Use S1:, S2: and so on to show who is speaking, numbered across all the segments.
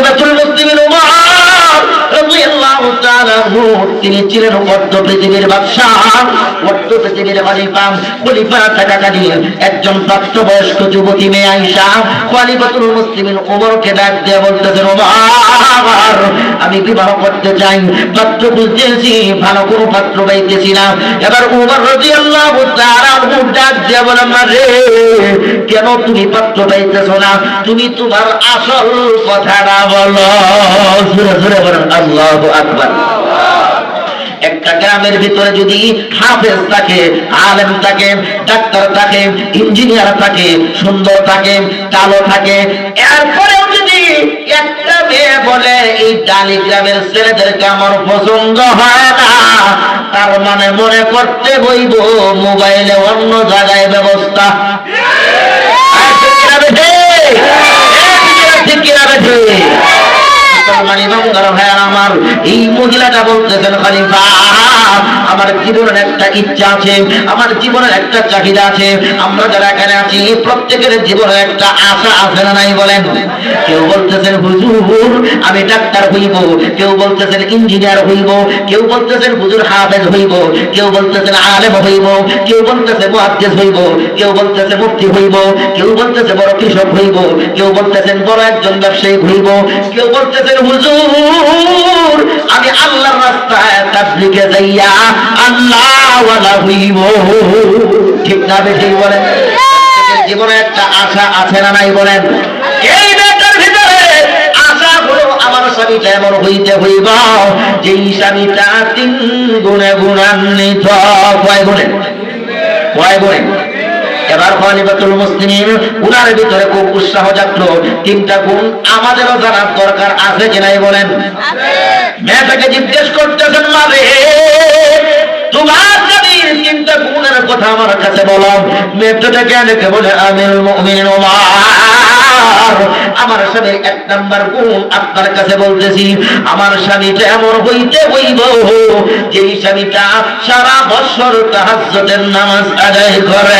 S1: খলিফাতুল মুসলিমিন উমর তিনি ছিলেন পৃথিবীর বাদশাহ। পৃথিবীর একজন প্রাপ্তবয়স্ক যুবতী মেয়ে মুসলিমিন উমরকে ডাক দিয়ে বলতেছেন, ওমর, আমি বিবাহ করতে চাই, পাত্র খুঁজতেছি, ভালো কোনো পাত্র পাইতেছি না। এবার উমর রাদিয়াল্লাহু তাআলা আনহু ডাক দিয়ে বলেন রে, কেন তুমি পাত্র পাইতেছো না? তুমি তোমার আসল কথাটা বলো। জোরে বলেন, আল্লাহু আকবার। একটা গ্রামের ভিতরে যদি হাফেজ থাকে আলেম থাকে ডাক্তার থাকে ইঞ্জিনিয়ার থাকে সুন্দর থাকে কালো থাকে এরপরেও যদি একটা মেয়ে বলে এই ডালি গ্রামের ছেলেদেরকে আমার পছন্দ হয় না তার মানে মনে করতে বইব মোবাইলে অন্য জায়গায় ব্যবস্থা ঠিক কিনা? ঠিক? মুসলমান ভাইয়ার আমার এই মহিলাটা বলতেছেন খলিফা। আমার জীবনের একটা ইচ্ছা আছে, আমার জীবনের একটা চাহিদা আছে। আমরা যারা এখানে আছি, প্রত্যেকের জীবনের একটা আশা আছে না নাই বলেন? কেউ বলতেছেন, হুজুর, আমি ডাক্তার হইব। কেউ বলতেছেন, ইঞ্জিনিয়ার হইব। কেউ বলতেছেন, হুজুর হাফেজ হইব। কেউ বলতেছেন, আলেম হইব। কেউ বলতেছে, মুহাদ্দিস হইব। কেউ বলতেছে, মুফতি হইব। কেউ বলতেছে, বড় কৃষক হইব। কেউ বলতেছেন, বড় একজন ব্যবসায়ী হইব। কেউ বলতেছেন, হুজুর, আমি আল্লাহর রাস্তায় তাবলিগে যাইয়া আল্লাহ ওয়ালা হইব। ঠিক না বেঠিক বলেন? জীবনে একটা আশা আছে না নাই বলেন? ভিতরে আশা হলো আমার স্বামীটা এমন হইতে হইব, যেই স্বামীটা তিন গুণে গুণান্বিত। কয় গুণে? কয় গুণে? এবার খলিফাতুল মুসলিমিন উনার ভিতরে খুব উৎসাহ জাগলো তিনটা গুণ আমাদেরও জানার দরকার আছে কিনাই বলেন? মেয়েটাকে জিজ্ঞেস করতেছেন মারে তোমার স্বামীর তিনটা গুণের কথা আমার কাছে বলো মেয়েটাকে ডেকে বলে আমিল মুমিন ওমর আমার স্বামীর এক নাম্বার গুণ আপনার কাছে বলতেছি, আমার স্বামীটা এমন হইতে হইব, যেই স্বামীটা সারা বছর তাহাজ্জুদের নামাজ আদায় করে।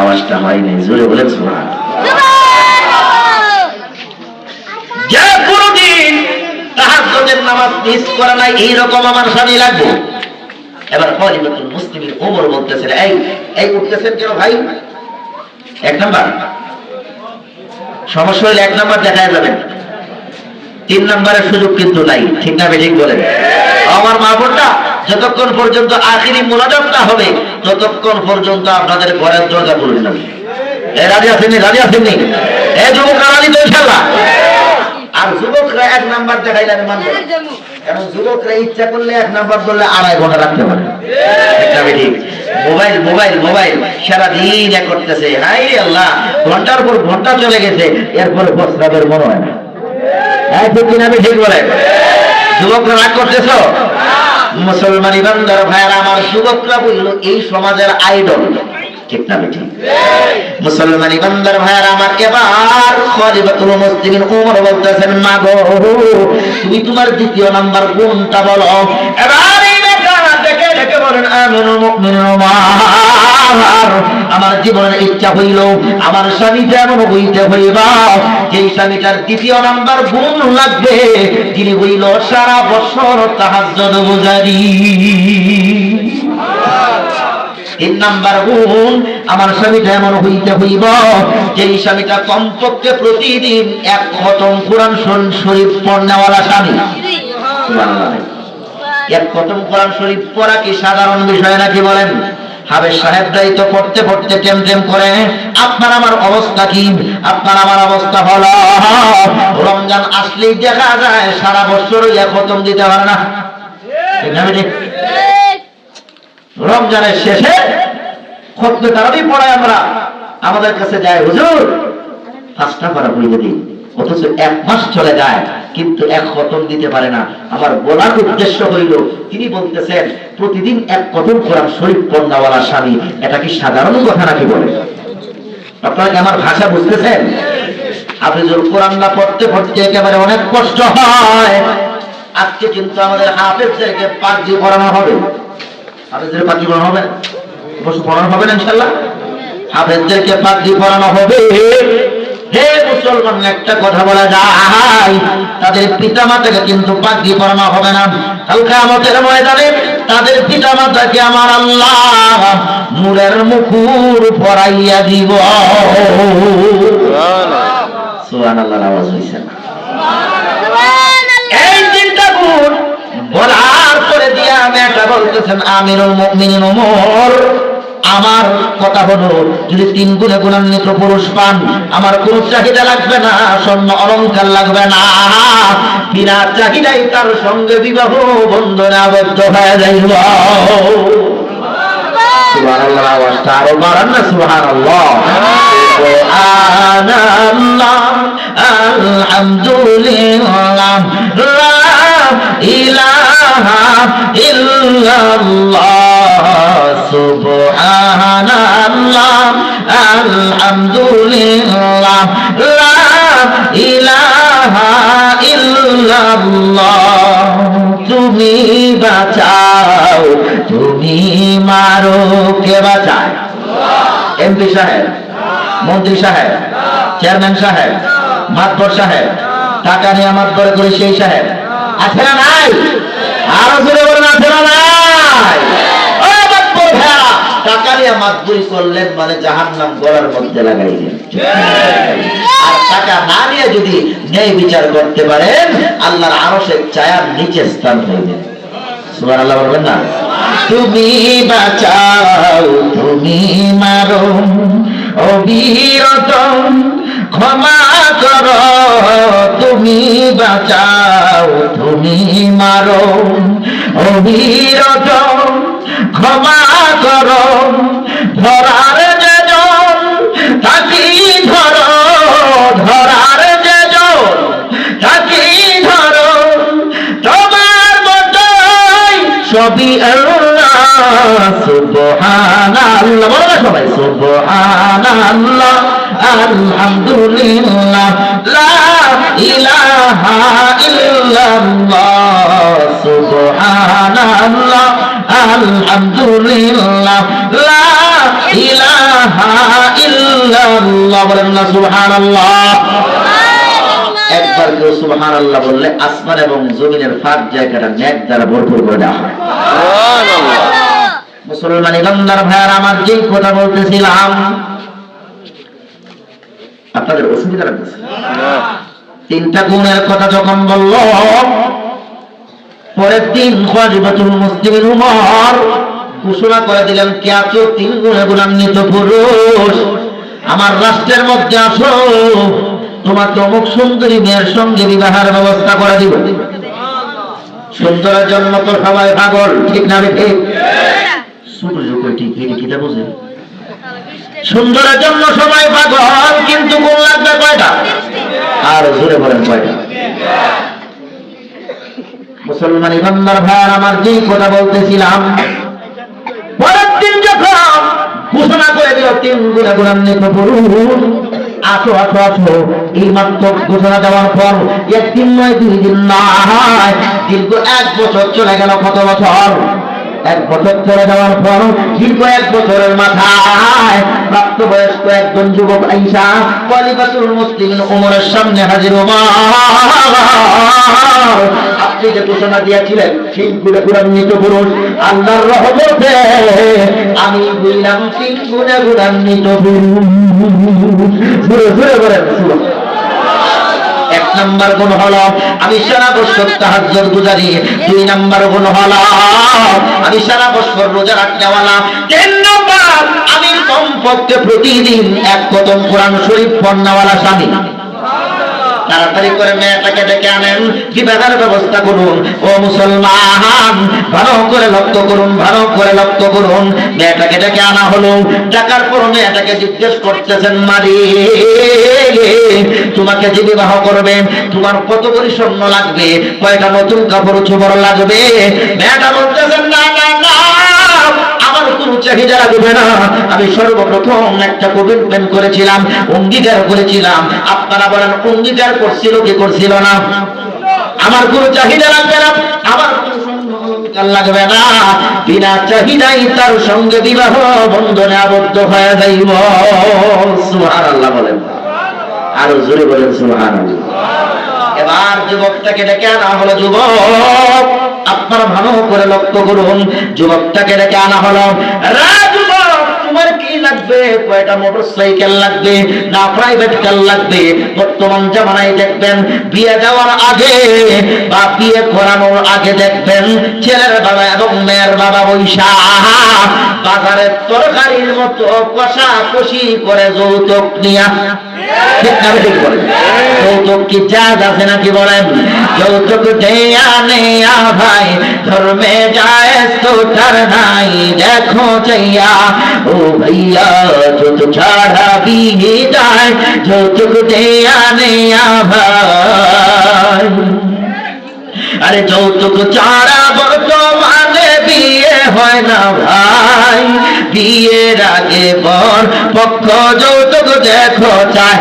S1: আওয়াজটা হয়নি জোরে বলেন যে কোনদিন নামাজ মিস নাই, এইরকম আমার স্বামী লাগবে। এবার খলিফাতুল মুসলিমিন ওমর বলতেছেন, এই এই উঠতেছেন কেন ভাই? এক নাম্বার। সমস্যা হলে এক নাম্বার দেখা যাবেন। তিন নাম্বারের সুযোগ কিন্তু নাই, ঠিক না ঠিক বলেন। আমার মা যতক্ষণ পর্যন্ত আখিরি মোনাজাত না হবে, ততক্ষণ পর্যন্ত আপনাদের ঘরের দরজা খুলবে না এ রাজি আসেননি রাজি আসেননি এ যুবক রাজি তো ইনশাল্লাহ আর যুবকরা এক নাম্বার দেখাইলে আমি মানবো। কারণ যুবকরা ইচ্ছা করলে এক নাম্বার করলে আড়াই ঘণ্টা রাখতে পারে। ঠিক। Mobile mobile mobile. সারাদিন এ করতেছে। হাই আল্লাহ ঘণ্টার পর ঘণ্টা চলে গেছে এরপরে প্রস্রাবের মনে হয় না। হ্যাঁ ঠিক কিনা আমি ঠিক বলে যুবকরা রাগ করতেছ? মুসলমান ইমানদার ভাইয়ারা আমার যুবকরা বলল এই সমাজের আইডল ঠিক বেঠি মুসলমান ইমানদার ভাইয়ারা, আমার এবার খলিফাতুল মুসলিমিন ওমর বলতেছেন মা গো তুমি তোমার দ্বিতীয় নাম্বার গুণটা বলো। এবার এই বেটা ডেকে ডেকে বলেন আমার জীবনের ইচ্ছা হইল, আমার স্বামীটা এমন হইতে হইব, যেই স্বামীটার দ্বিতীয় নাম্বার গুণ লাগবে, তিনি হইল সারা বছর তাহাজ্জুদ গুজারি তিন নাম্বার গুণ, আমার স্বামীটা এমন হইতে হইব, যেই স্বামীটা কমপক্ষে প্রতিদিন এক খতম কোরআন শরীফ পড়নেওয়ালা স্বামী। এক খতম কোরআন শরীফ পড়া কি সাধারণ বিষয় নাকি বলেন? হাবের সাহেবরাই তো পড়তে পড়তে টেম টেম করে, আপনার আমার অবস্থা কি? আপনার আমার অবস্থা হলো, রমজান আসলেই দেখা যায়, সারা বছর এক খতম দিতে পারে না? রমজানের শেষে খতমে তারাবি পড়ায় আমরা আমাদের কাছে যায়, হুজুর, পাঁচটা পারা বইতে দিন। অথচ এক মাস চলে যায়, কিন্তু এক খতম দিতে পারে না। আমার বলার উদ্দেশ্য হইল, তিনি বলতেছেন, প্রতিদিন এক কতম কোরআন শরীফ পন্নাওয়ালা স্বামী, এটা কি সাধারণ কথা নাকি বলে? আপনারা কি আমার ভাষা বুঝতেছেন? আপনি যদি কোরআন না পড়তে পড়তে একেবারে অনেক কষ্ট হয়, আজকে কিন্তু আমাদের হাফেজদেরকে পাগড়ি পরানো হবে। হাফেজদের পাগড়ি পরানো হবে? বসে পড়ানো হবে না ইনশাল্লাহ হাফেজদেরকে পাগড়ি পরানো হবে। হে মুসলমান একটা কথা বলা যায় তাদের পিতা মাতাকে কিন্তু পাগড়ি পরানো হবে না। আমাদের ময়দানে তাদের পিতা মাতাকে আমার আল্লাহ নূরের মুকুর পরাইয়া দিব। সুবহানাল্লাহ আওয়াজ হইছে না। এই চিন্তা গুণ মেয়েটা বলতেছেন, আমিরুল মুমিনিন ওমর আমার কথা হলো যদি তিন গুণে গুণান্বিত পুরুষ পান, আমার কোন চাহিদা লাগবে না, স্বর্ণ অলংকার লাগবে না। বিনা চাহিদাই তার সঙ্গে বিবাহ বন্ধনে আবদ্ধ হয়ে যাইব। আরও আলহামদুলিল্লাহ তুমি বাঁচাও, তুমি মারো, কে বাঁচায়? এমপি সাহেব, মন্ত্রী সাহেব, চেয়ারম্যান সাহেব, মাতবর সাহেব, টাকা নিয়ে মাতবরে করে সেই সাহেব। আছে না নাই? আরও জোরে বলেন আছে না নাই ও মাতবর ভাইয়া, টাকা নিয়ে মাতবরি করলেন মানে জাহান্নাম গলার মধ্যে লাগাইলেন। আর টাকা না নিয়ে যদি ন্যায় বিচার করতে পারেন আল্লাহর আরশের ছায়ার নিচে স্থান হইবে। সুবহান আল্লাহ বলবেন না? তুমি বাঁচাও তুমি মারো অবিরত ক্ষমা কর, তুমি বাঁচাও, তুমি মারো। অবিরত ক্ষমা কর, ধরার যেজন তাকি ধর, ধরার যেজন তাকি ধর। তোমার মতোই সবই সুবহানাল্লাহ। বলো সবাই, সুবহানাল্লাহ। আলহামদুলিল্লাহ লা ইলাহা ইল্লাল্লাহ সুবহানাল্লাহ আলহামদুলিল্লাহ লা ইলাহা ইল্লাল্লাহ বলেন না সুবহানাল্লাহ। একবার কেউ সুবহান আল্লাহ বললে আসমান এবং জমিনের ফাঁক জায়গাটা ন্যাক দ্বারা ভরপুর করে দেওয়া হয়। মুসলমান ইমানদার ভাইয়ার আমার যেই কথা বলতেছিলাম আপনাদের অসুবিধা লাগতেছে তিনটা গুণের কথা যখন বলল পরের দিন খোয়াজিবাতুল মুসলিমের উমর ঘোষণা করে দিলেন কে আছো? তিন গুণে গুণান্বিত পুরুষ। আমার রাষ্ট্রের মধ্যে আসো তোমাকে অমুক সুন্দরী মেয়ের সঙ্গে বিবাহের ব্যবস্থা করে দিব। সুন্দরের জন্য তো সবাই পাগল ঠিক না রে? ঠিক। সূর্য কই? ঠিক এই কিটা বুঝে। সুন্দরের জন্য সবাই পাগল, কিন্তু কোন লাগবে কয়টা? আর জোরে বলেন কয়টা? মুসলমান ইমানদার ভাইয়ার, আমার যেই কথা বলতেছিলাম, পরের দিন যখন ঘোষণা করে দিল, তিন গুণে গুণান্বিত পুরুষ, আসো আসো আসো, এই মাত্র ঘোষণা দেওয়ার পর একদিন নয়, দুই দিন নয় এক বছর চলে গেল, কত বছর? এক বছর চলে যাওয়ার পর দীর্ঘ এক বছরের মাথায় প্রাপ্তবয়স্ক একজন যুবক আইসা কলিবাতুল মুসলিম ওমরের সামনে হাজির আপনি যে ঘোষণা দিয়েছিলেন পুরুষ, আল্লাহর রহমতে আমি বুঝলাম তিন গুণে গুণান্বিত পুরুষ। ঘুরে ঘুরে এক নাম্বার গুণ হলো। আমি সারা বছর তাহাজ্জুদ গুজারি, দুই নাম্বার গুণ হলো। আমি সারা বছর রোজা রাখনেওয়ালা। তিন নাম্বার, আমি কমপক্ষে প্রতিদিন এক কদম কোরআন শরীফ পণ্যওয়ালা স্বামী। তাড়াতাড়ি করে মেয়েটাকে ডেকে আনেন। বিবাহের ব্যবস্থা করুন। ও মুসলমান, ভালো করে লক্ষ্য করুন, ভালো করে লক্ষ্য করুন। মেয়েটাকে ডেকে আনা হলো। টাকার পর মেয়েটাকে জিজ্ঞেস করতেছেন, মারি, তোমাকে যে বিবাহ করবে? তোমার কত করে স্বর্ণ লাগবে? কয়টা নতুন কাপড়, চোপড় লাগবে? মেয়েটা বলতেছেন, না না না অঙ্গীকার করছিল কি করছিল না? আমার কোন চাহিদা লাগবে না, আমার কোনো লাগবে না। বিনা চাহিদাই তার সঙ্গে বিবাহ বন্ধনে আবদ্ধ হয়ে যাইব। সুবহানাল্লাহ বলেন। আরও জোরে বলেন, সুবহানাল্লাহ। এবার যুবকটাকে ডেকে আনা হলো, যুবক। আপনারা ভালো করে লক্ষ্য করুন যুবকটাকে ডেকে আনা হলাম রা তোমার কি কয়টা লাগবে, না প্রাইভেট কার লাগবে? বর্তমান জামানায় দেখবেন, বিয়ে দেওয়ার আগে বা বিয়ে করানোর আগে দেখবেন, ছেলের বাবা এবং মেয়ের বাবা বৈশা, বাজারের তরকারির মতো করে যৌতুক নিয়া। কি যৌতুক ভাই, ধর্মে যায় তো তার নাই, দেখো চাইয়া। ও ভাইয়া যৌতুক ছাড়া বিয়ে যায়, যৌতুক দেয়া নেয়া ভাই। আরে যৌতুক ছাড়া বর্তমানে বিয়ে হয় না ভাই। বিয়ের আগে বর পক্ষ যৌতুক দেখো চায়।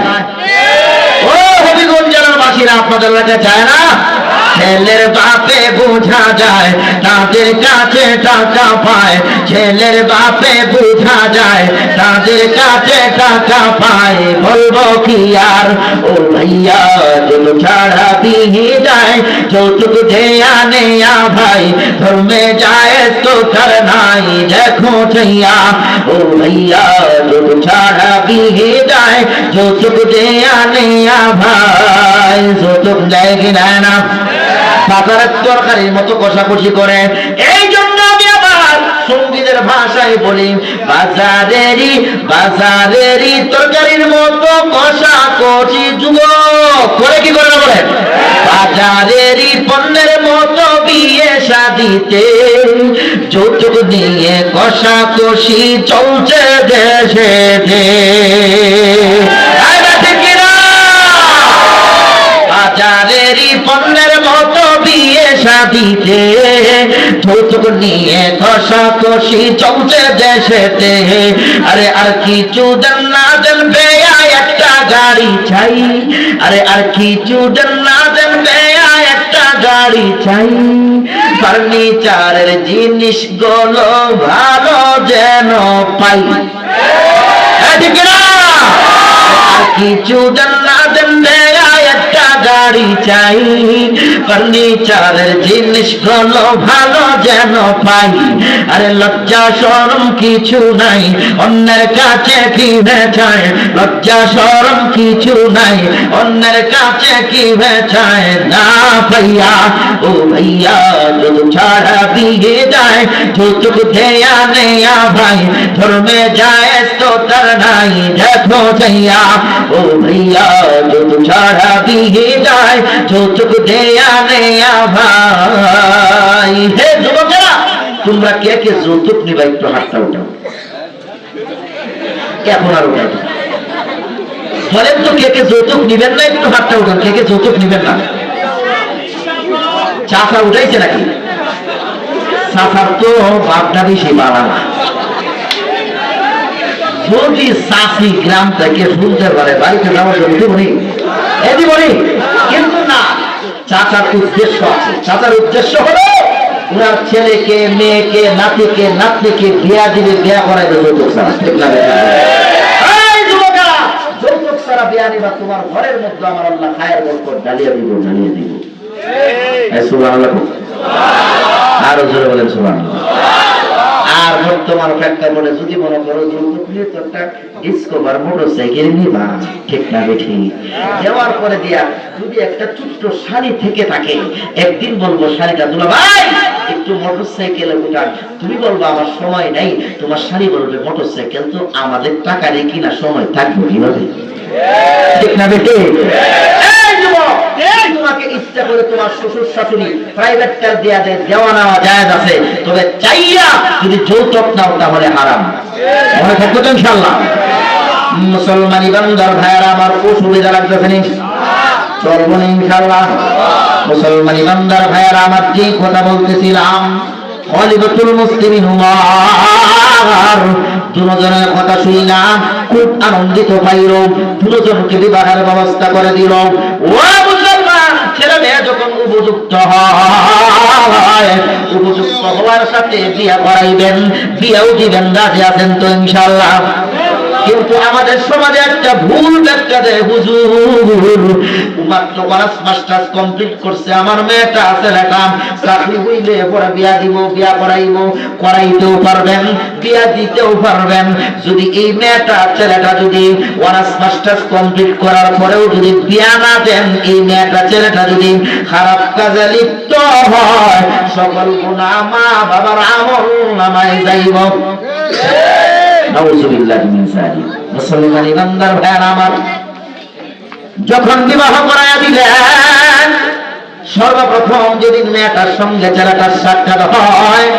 S1: ও হবিগঞ্জ জেলার বাসীরা আপনাদের কাছে চায় না? ছেলের বাপে বোঝা যায়, তাদের কাছে টাকা পায়। ছেলের বাপে বোঝা যায়, তাদের কাছে টাকা পায়। বলব কি আর? ও ভাইয়া জল ছাড়া বিহি যায়। যৌতুক দেয়া নেয়া ভাই, ধর্মে যায় তো তার নাই। দেখো চাইয়া ও ভাইয়া জল ছাড়া বিহি যায়। যৌতুক দেয়া নেয়া ভাই, যৌতুক দেয় কি নেয় না? বাজারের তরকারির মতো কষাকষি করে। এই জন্য আমি আবার সঙ্গীতের ভাষায় বলি, বাজারেরই বাজারেরই তরকারির মতো কষাকষি যুগ করে কি করে বলে বাজারেরই পণ্যের মতো বিয়ে শাদিতে যৌতুক দিয়ে কষাকষি চলছে দেশে। বাজারেরই পণ্যের বিয়ে শাদিতে যৌতুক নিয়ে কষাকষি চলছে দেশেতে। আরে আর কিছু দেন না দেন বেয়া একটা গাড়ি চাই। আরে আর কিছু দেন না দেন বেয়া একটা গাড়ি চাই। ফার্নিচারের জিনিসগুলো ভালো যেন পাই। হ্যাঁ, আর কিছু দেন গাড়ি চাই, ফার্নিচারের জিনিসগুলো ভালো যেন পাই। আরে লজ্জা শরম কিছু নাই, অন্যের কাছে কি চায় লজ্জা শরম কিছু নাই, অন্যের কাছে কি চায় না ভাইয়া, ও ভাইয়া যত ছাড়া বিয়ে যায়, যৌতুক দেয়া নেয়া ভাই। ধর্মে যায় তো তার নাই, দেখো চাইয়া ও ভাইয়া যত ছাড়া বিয়ে যায় যৌতুক দেয়া নেয়া ভাই। হে যুবকেরা, তোমরা কে কে যৌতুক নিবা একটু হাতটা উঠাও। এখন আর উঠাও? বলেন তো কে কে যৌতুক নিবেন না, একটু হাতটা উঠান কে কে যৌতুক নিবেন না? চাষা উঠাইছে নাকি? চাষার তো বাপটা বেশি বাড়া না। যদি চাষি গ্রাম থেকে শুনতে পারে, বাড়িতে যাওয়ার জন্য দিবনি এ দিবনি চাচার উদ্দেশ্য আছে চাচার উদ্দেশ্য হলো ওনার ছেলেকে, মেয়েকে, নাতিকে, নাতনিকে বিয়া দিবে, বিয়া করাই দেবে যৌতুক ছাড়া। ঠিক না যৌতুক ছাড়া বিয়া নিবা তোমার ঘরের মধ্যে আমার আল্লাহ খায়ের দিব দিব। খুব। জোরে বলেন আর বর্তমান প্রেক্ষাপটে যদি মনে করো একটা ডিসকভার মোটরসাইকেল নিবা ঠিক না বেঠি? দেওয়ার পরে দিয়া যদি একটা ছোট্ট শাড়ি থেকে থাকে একদিন বলব শাড়িটা ভাই একটু মোটরসাইকেলে উঠান। তুমি বলব আমার সময় নাই। তোমার শাড়ি বলবে মোটরসাইকেল তো আমাদের টাকা রেখে কিনা সময় থাকবে কীভাবে? ঠিক না বেটে এই যুবক, এই তোমাকে ইচ্ছা করে তোমার শ্বশুর শাশুড়ি প্রাইভেট কার দেয়া দেয় দেওয়া নেওয়া জায়েজ আছে তবে চাইয়া যদি যৌতুক নাও তাহলে হারাম। মনে থাকব তো ইনশাল্লাহ মুসলমানি বান্দার ভাইয়ারা আমার অসুবিধা লাগতেছে নি? চলবো না ইনশাল্লাহ মুসলমানি বান্দার ভাইয়ারা আমার যে কথা বলতেছিলাম খলিফাতুল মুসলিমিন উমর দুজনের কথা শুনলাম খুব আনন্দিত পাইল। দুজনকে বিবাহের ব্যবস্থা করে দিল। ও মুসলমান, ছেলে মেয়ে যখন উপযুক্ত হয়, উপযুক্ত হওয়ার সাথে বিয়া করাইবেন, বিয়াও দিবেন, রাজি আছেন তো ইনশাল্লাহ কিন্তু আমাদের সমাজে একটা ভুল ব্যাখ্যা দেয়, হুজুর মাত্র অনার্স মাস্টার্স কমপ্লিট করছে, আমার মেয়েটা আছে লেখাম চাকরি হইলে পরে বিয়া দিব, বিয়া করাইব, করাইতেও পারবেন, বিয়া দিতেও পারবেন। যদি এই মেয়েটা, ছেলেটা যদি অনার্স মাস্টার্স কমপ্লিট করার পরেও যদি বিয়া না দেন, এই মেয়েটা, ছেলেটা যদি খারাপ কাজে লিপ্ত হয়, সকল গুণা মা বাবার আমল নামায় যাইব। যখন বিবাহ দিলেন, সর্বপ্রথম যেদিন মেয়েটার সঙ্গে ছেলেটার সাক্ষাৎ হয়,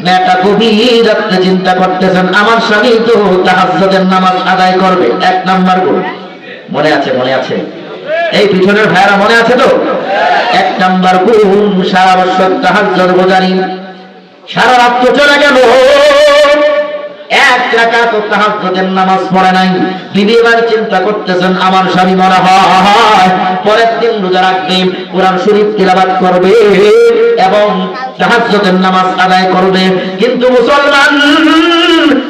S1: মেয়েটা গভীর রাত্রে চিন্তা করতেছেন, আমার স্বামী তো তাহাজ্জুদের নামাজ আদায় করবে। এক নাম্বার গুণ। মনে আছে মনে আছে? এই পিছনের ভাইয়ারা মনে আছে তো? এক নাম্বার গুণ, সারা বছর তাহাজ্জুদ বোঝানি। সারা রাত তো চলে গেল। এবার কিন্তু মুসলমান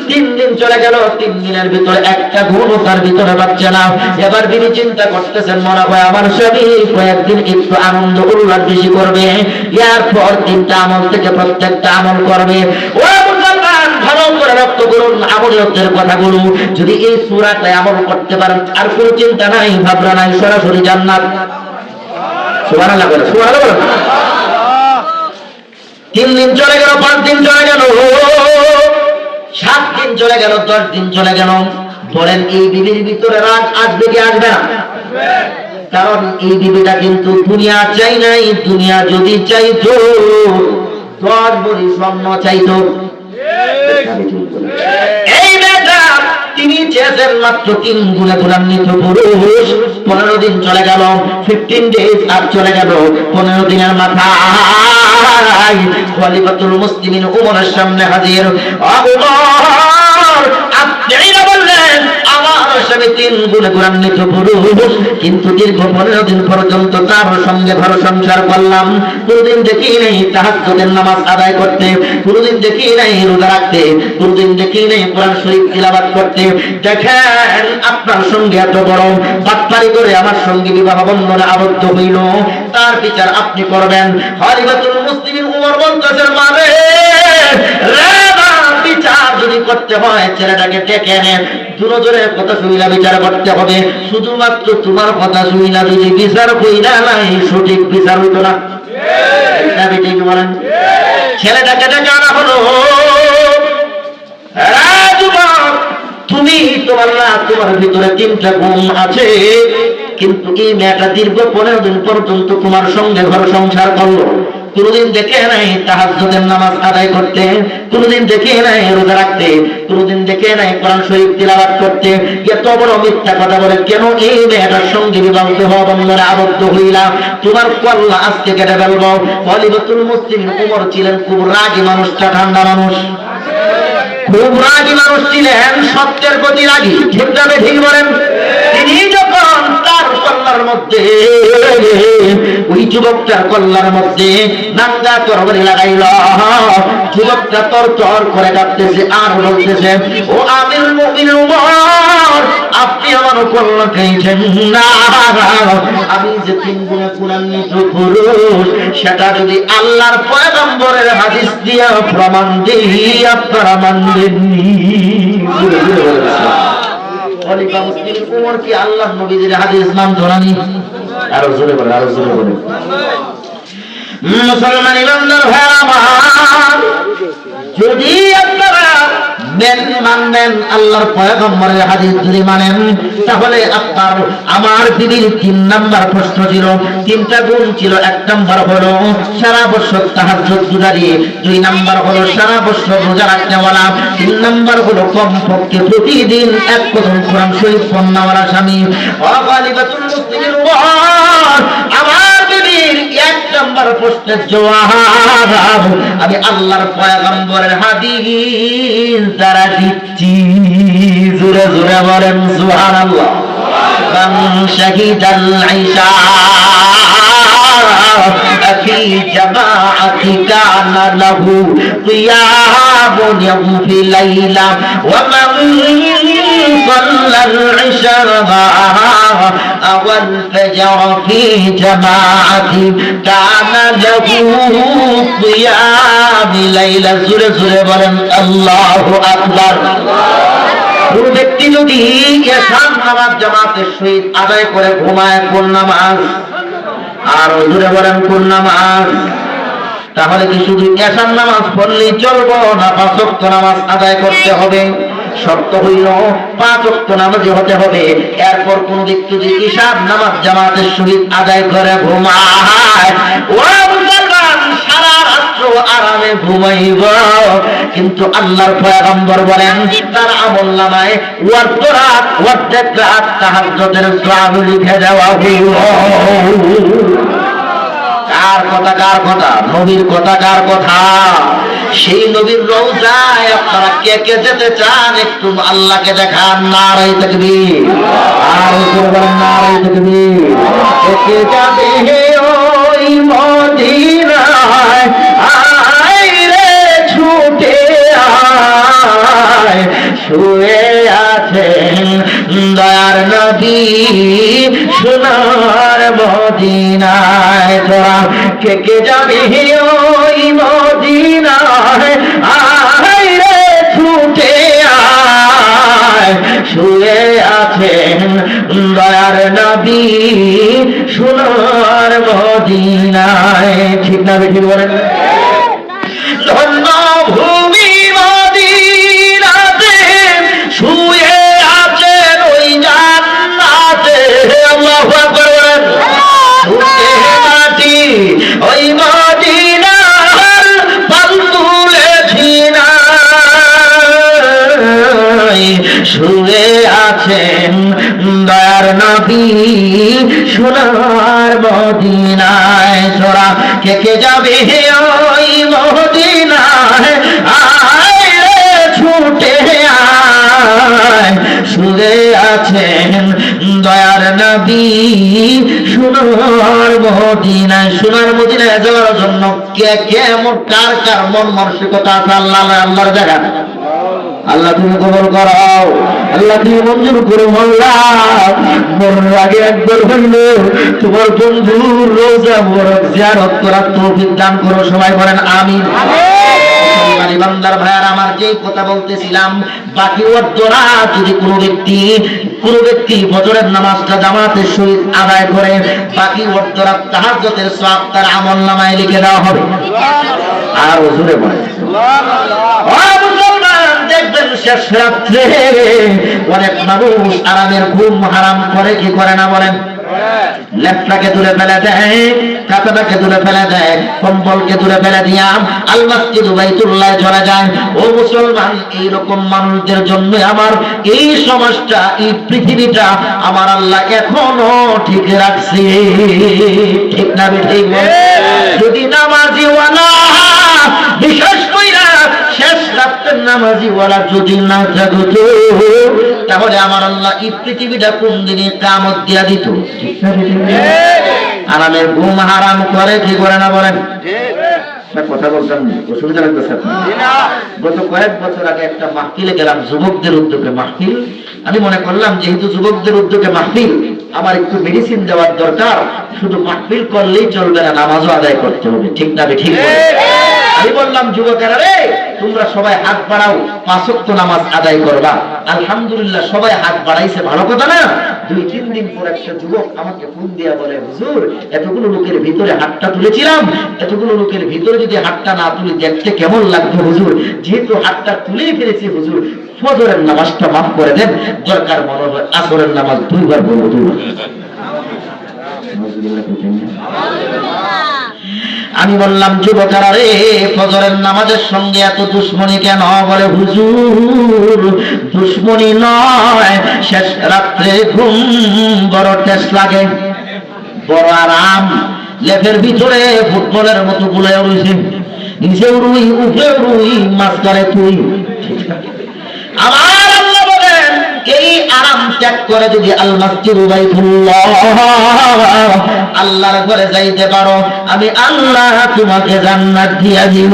S1: তিন দিন চলে গেল, তিন দিনের ভিতরে একটা তার ভিতরে পাচ্ছে না। এবার চিন্তা করতেছেন মনে হয় আমার স্বামী, কয়েকদিন একটু আনন্দ উল্লাস বেশি করবে, এরপর তিনটা আমল থেকে প্রত্যেকটা আমল করবে। রক্ত করুন, আমলিয়তের কথাগুলো যদি এই সুরাটায় আমল করতে পারেন, আর কোনো চিন্তা নাই, ভাবনা নাই, সরাসরি জান্নাত। বলে বলে তিন দিন চলে গেল, পাঁচ দিন চলে গেল, সাত দিন চলে গেল, দশ দিন চলে গেল। বলেন, এই বিবির ভিতরে রাগ আসবে কি আসবে না? কারণ এই বিবিটা কিন্তু দুনিয়া চাই নাই, দুনিয়া যদি চাইতো, দশ বড়ি স্বর্ণ চাইতো। এই বেটা, তিনি চেয়েছেন মাত্র তিন গুণে গুণান্বিত পুরুষ। পনেরো দিন চলে গেল ফিফটিন ডেজ আর চলে গেল, পনেরো দিনের মাথা খলিফাতুল মুসলিমিন উমরের সামনে হাজির। আপনি বললেন তিন গুণে গুণান্বিত পুরুষ। কিন্তু দীর্ঘ পনেরো দিন পর্যন্ত তার সঙ্গে সংসার করলাম। দেখি নামাজ আদায় করতে। দেখি রোজা রাখতে। দেখি কোরআন শরীফ তিলাবাত করতে। দেখেন, আপনার সঙ্গে এত বড় করে আমার সঙ্গে বিবাহ বন্ধনে আবদ্ধ হইল। তার বিচার আপনি করবেন। হরিবাতুল মুসলিমিন উমর করতে হয় ছেলেটাকে ডেকে এনে দুজনের কথা শুইলা বিচার করতে হবে। শুধুমাত্র তোমার কথা শুইলা যদি বিচার কইরা নাই সঠিক বিচার হইতো না। ঠিক। বলেন। ছেলেটাকে ডেকে আনা হলো। তুমি তোমার না তোমার ভিতরে তিনটা গুণ আছে। কিন্তু এই মেয়েটা দীর্ঘ পনেরো দিন পর্যন্ত তোমার সঙ্গে ঘর সংসার করল? কোনদিন দেখে নাই তাহাজ্জুদের নামাজ আদায় করতে, কোনদিন দেখে নাই রোজা রাখতে, কোনদিন দেখে নাই কোরআন শরীফ তিলাওয়াত করতে। এত বড় মিথ্যা কথা বলে কেন এই মেয়েটার সঙ্গে বিবাহিত হওয়া বন্ধনে আবদ্ধ হইলাম তোমার কল্লা আজকে কেটে ফেলব। হলিবতুল মুসলিম, উমর ছিলেন খুব রাগী মানুষটা ঠান্ডা মানুষ। খুব রাগী মানুষ ছিলেন, সত্যের প্রতি রাগী। ঠিক ঠিক বলেন মধ্যে, ওই যুবকটার মধ্যে নাঙ্গা তরবারি লাগাইল। যুবকটা তর তর করে আর বলতেছে, ও আমির উমর, আপনি আমার খাইছেন না। আমি যে তিন গুণে পুরুষ, সেটা যদি আল্লাহর পয়গম্বরের হাদিস দিয়ে প্রমাণ দিই, আপনারা মানবেননি। খলিফা মুসলিম উমর কি আল্লাহ নবীদের হাদিস ইসলাম ধরানি? আরও জোরে বলে আরও জোরে বলে মুসলমান ইমানদার ভাই আমার, যদি মেন মানবেন, আল্লাহর পয়গম্বরের হাদিস যদি মানেন, তাহলে আপনার, আমার বিবির তিন নাম্বার প্রশ্ন ছিল, তিনটা গুণ ছিল, এক নাম্বার হলো সারা বছর তাহাজ্জুদ গুজারি, দুই নাম্বার হলো সারা বছর রোজা রাখনেওয়ালা, তিন নাম্বার হলো কমপক্ষে প্রতিদিন এক প্রথম কোরআন শরীফ পন্নাওয়ালা স্বামী। অগালিবাতুল মুসলিমের নাম্বার প্রশ্নের জবাব আমি আল্লাহর পয়গম্বরের হাদিস দ্বারা দিচ্ছি জোরে জোরে বলেন সুবহানাল্লাহ মান শাহিদাল ঈশা في جماعة كان له قيام يوم في ليلة ومن صلى العشاء والفجر في جماعة كان له صيام ليلة سورة سورة বলেন আল্লাহু আকবার কোন ব্যক্তি যদি এসান নামাজ জামাতের সহিত আদায় করে ঘুমায় কোন নামাজ আর হুজুরে বলেন কোন নামাজ তাহলে কি শুধু এসান নামাজ পড়লেই চলবো না পাঁচ ওয়াক্ত নামাজ আদায় করতে হবে শর্ত হইল পাঁচ ওয়াক্ত নামাজি হতে হবে। এরপর কোন ব্যক্তি যদি ঈশান নামাজ জামাতের সহিত আদায় করে ঘুমায় আরামে ঘুমাইব। কিন্তু আল্লাহর পয়গম্বর বলেন, তার আমল নামায় রাত রাত তাহাজ্জুদের সওয়াব লিখে দেওয়া হইল। কার কথা কার কথা? নবীর কথা, কার কথা? সেই নবীর রওজায় আপনারা কে কে যেতে চান একটু আল্লাহকে দেখান নারাই থাকবি আর নারাই থাকবি কে যাবে ওই মদিনায় আয় রে ছুটে আয়। শুয়ে আছেন দয়ার নদী সোনার মদিনায়। তোরা কে কে যাবি ওই মদিনায় আয় রে ছুটে আয়। শুয়ে আছেন দয়ার নবী সোনার মদিনায়। ঠিক না বেঠিক বলেন? আছেন। দয়ার নবী সোনার মদিনায় তোরা কে যাবে ওই মদিনায়। আয় ছুটে আয়। শুয়ে আছেন দয়ার নবী সোনার মদিনায়। সোনার মদিনায় যাওয়ার জন্য কে কে এমন কার কার মন মানসিকতা আল্লাহ আল্লাহর জায়গা আল্লাহ তুমি কবল করাও। আল্লাহ তুমি মঞ্জুর করো মোল্লা মরার আগে একবার হইল তোমার বন্ধুর রোজা মোরক জিয়ারত করার তৌফিক দান করো সবাই বলেন আমিন। মুসলমান ইমানদার ভাইয়ার আমার যে কথা বলতেছিলাম বাকি অর্ধরা যদি কোনো ব্যক্তি কোন ব্যক্তি ফজরের নামাজটা জামাতের সহিত আদায় করে বাকি অর্ধরা তাহাজ্জতের সওয়াব তার আমল নামায় লিখে দেওয়া হবে। আর ওজুরে বলে দেখবেন শেষ রাত্রে অনেক মানুষ আরামের ঘুম হারাম করে কি করে না বলেন? লেপটাকে দূরে ফেলে দেয় কাতাটাকে দূরে ফেলে দেয় কম্বলকে দূরে ফেলে বাইতুল্লাহ চলে যায়। ও মুসলমান এই রকম মানুষদের জন্য আমার এই সমাজটা এই পৃথিবীটা আমার আল্লাহ এখনও ঠিক রাখছে। ঠিক না ঠিক যদি নামাজি ওয়ালা বিশেষ কইরা শেষ রাত্রের যদি না থাকতো তাহলে আমার আল্লাহ এই পৃথিবীটা কোন দিনে কামত দিয়া দিত? আরামের ঘুম হারাম করে কি করে না বলেন? কথা বলছেন অসুবিধা লাগতেছে গত কয়েক বছর আগে একটা মাহফিলে গেলাম যুবকদের উদ্যোগে মাহফিল। আমি মনে করলাম, যেহেতু যুবকদের উদ্যোগে মাহফিল, আমার একটু মেডিসিন দেওয়ার দরকার। শুধু মাহফিল করলেই চলবে না, নামাজও আদায় করতে হবে। ঠিক না ঠিক আমি বললাম, যুবকেরা রে, তোমরা সবাই হাত বাড়াও পাঁচক্ত নামাজ আদায় করবা। আলহামদুলিল্লাহ, সবাই হাত বাড়াইছে, ভালো কথা না? দুই, তিন দিন পর একটা যুবক আমাকে ফোন দিয়া বলে, হুজুর, এতগুলো লোকের ভিতরে হাতটা তুলেছিলাম। এতগুলো লোকের ভিতরে যদি হাতটা না তুলি, দেখতে কেমন লাগতো, হুজুর? যেহেতু হাতটা তুলেই ফেলেছি, হুজুর, ফজরের নামাজটা মাফ করে দেন। দরকার মনে হয়, আসরের নামাজ দুইবার বলব, দুইবার। আমি বললাম, যুবকারা রে, ফজরের নামাজের সঙ্গে এত দুশ্মনী কেন? বলে, হুজুর, দুশ্মনী নয়, শেষ রাত্রে ঘুম বড় টেস্ট লাগে। বড় আরাম লেফের ভিতরে ফুটবলের মতো গুলে রয়েছে। নিচেও রুই, উপরেও রুই, মাঝখানে তুই। বলেন এই আরাম ত্যাগ করে যদি আল্লাহর ঘরে যাইতে পারো, আমি আল্লাহ তোমাকে জান্নাত দিয়া দিব।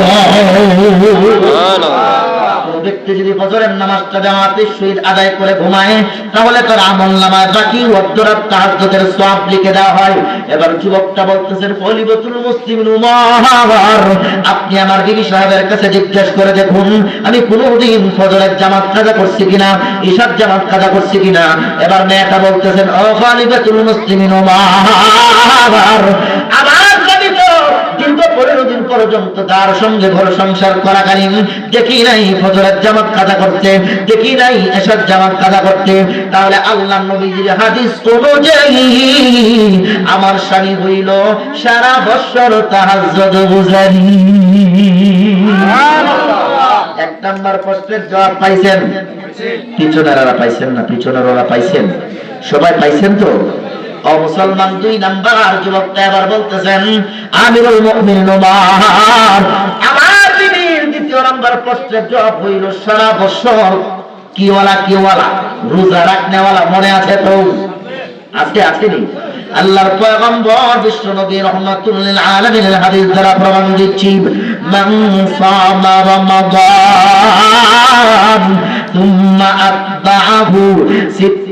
S1: ব্যক্তি যদি ফজরের নামাজটা জামাতের সহিত আদায় করে ঘুমায়, তাহলে তার আমল নামায় বাকি অর্ধরাত তাহাজ্জুদের সওয়াব লিখে দেওয়া হয়। এবার যুবকটা বলতেছেন কলিবতুল মুসলিম উমর। আপনি আমার বিবি সাহেবের কাছে জিজ্ঞেস করে দেখুন, আমি কোনোদিন ফজরের জামাত কাজা করছি কিনা, ঈশার জামাত কাজা করছি কিনা? এবার মেয়েটা বলতেছেন, ও খলিফাতুল মুসলিমিন নবী তো দীর্ঘ পনেরো দিন পর্যন্ত তার সঙ্গে ঘর সংসার করাকালীন দেখি নাই ফজরের জামাত কাজা করতে, দেখি নাই এসব জামাত কাজা করতে। তাহলে আল্লাহ নবীজির হাদিস অনুযায়ী আমার স্বামী হইল সারা বৎসর তাহাজ্জুদ বুঝারি এক নাম্বার প্রশ্নের জবাব পাইছেন? পিছনেরা পাইছেন না, পিছনেরা পাইছেন? সবাই পাইছেন তো? ও মুসলমান, দুই নাম্বার যুবকটা এবার বলতেছেন, আমিরুল মুমিনিন ওমর আমার বিবির দ্বিতীয় নাম্বার প্রশ্নের জবাব হইল, সারা বছর কিওয়ালা কিওয়ালা, রোজা রাখনেওয়ালা মনে আছে তো? আজকে আসেনি আল্লাহর পয়গম্বর বিশ্ব নবী রহমাতুল লিল আলামিনের হাদিস দ্বারা প্রমাণ দিচ্ছি, মান সামা রমাদান থুম্মা আতবাহু সিত্তাম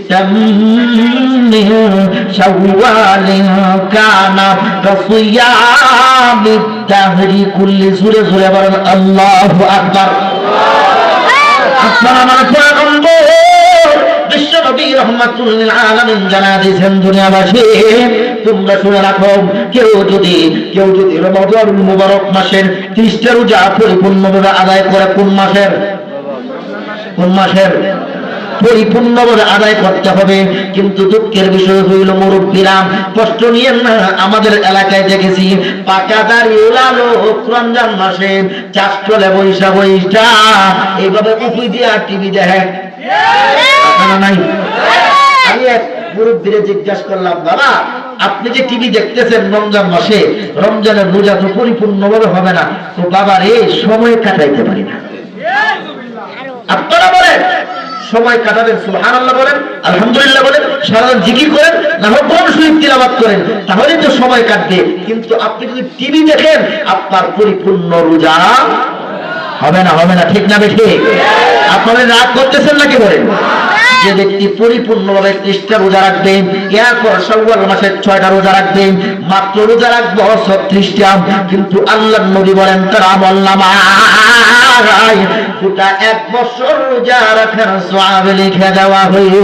S1: সুরে বলেন আল্লাহু আকবার। আপনার আমার পয়গম্বর বিশ্ব রহমাতুল্লিল আলামিন জানা দিয়েছেন তোমরা শুনে রাখো কেউ যদি কেউ যদি মুবারক মাসের রোজা পরিপূর্ণভাবে আদায় করে কোন মাসের কোন মাসের পরিপূর্ণভাবে আদায় করতে হবে। কিন্তু দুঃখের বিষয় হইল মুরব্বীরা, কষ্ট নিয়ে না আমাদের এলাকায় দেখেছি পাকা দাঁড়িয়ে লালো রমজান মাসে, চাষ চলে বৈশা বৈশা। এইভাবে উপুই দিয়া টিভি দেখে। নাই? আমি এক মুরব্বীরে জিজ্ঞাসা করলাম, বাবা, আপনি যে টিভি দেখতেছেন রমজান মাসে, রমজানের রোজা তো পরিপূর্ণভাবে হবে না। তো বাবার এই সময় কাটাইতে পারি না। আপনারা বলেন সময় কাটাবেন সুহান আল্লাহ বলেন, আলহামদুলিল্লাহ বলেন, সারাদিন জিকির করেন না হোক কোন শহীদ তিলাবাত করেন, তাহলেই তো সময় কাটবে। কিন্তু আপনি যদি টিভি দেখেন, আপনার পরিপূর্ণ রোজা হবে না হবে না, ঠিক না বেশি আপনারা রাগ করতেছেন নাকি বলেন? যে ব্যক্তি পরিপূর্ণভাবে ত্রিশটা রোজা রাখবে, এরপর সওয়াল মাসের ছয়টা রোজা রাখবে, মাত্র রোজা রাখব ছত্রিশটা কিন্তু আল্লাহ নবী বলেন, তার আমল নামায় গোটা এক বছর রোজা রাখার সওয়াব লিখে দেওয়া হইল।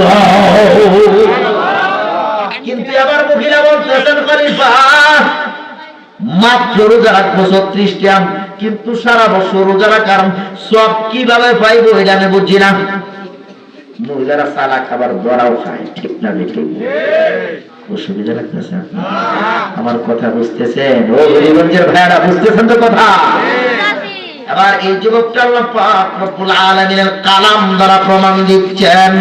S1: কিন্তু আবার মহিলা বলতেছেন, খলিফা, মাত্র রোজা রাখব ছত্রিশটা কিন্তু সারা বছর রোজা রাখার সব কীভাবে পাইবো এটা আমি বুঝছি না। মহিলারা সালা খাবার দরাও খায় ঠিক না ঠিক অসুবিধা লাগতেছে? আমার কথা বুঝতেছেন? ও ভাইয়ারা বুঝতেছেন তো কথা? আবার এই যুবকটা রব্বুল আলামিনের কালাম দ্বারা প্রমাণ দিচ্ছেন।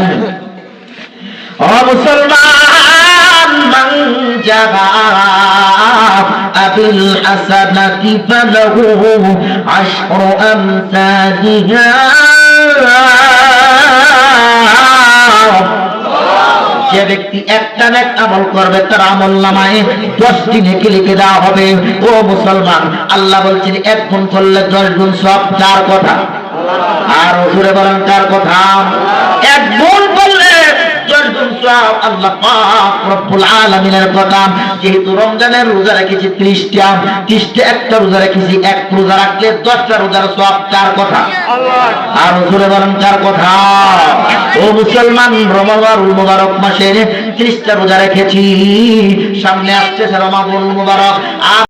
S1: ও মুসলমান মান জাগা আবিল হাসানাতি ফালাহু আশরু আমসালিহা। যে ব্যক্তি একটা নেক আমল করবে, তার আমল নামায় দশটি নেকি লিখে দেওয়া হবে। ও মুসলমান, আল্লাহ বলছেন, এক গুণ করলে দশ গুণ সব চার কথা। আর জুড়ে বলেন চার কথা। এক গুণ করলে সব আল্লাহ পাক রব্বুল আলামিনের যেহেতু রমজানের রোজা রেখেছি ত্রিশটা ত্রিশটা একটা রোজা রেখেছি, এক রোজা রাখলে রোজার কথা? আর জোরে বলেন কার কথা? ও মুসলমান রমাবার মুবারক মাসের ত্রিশটা রোজা রেখেছি, সামনে আসছে রমাবুল মুবারক। আর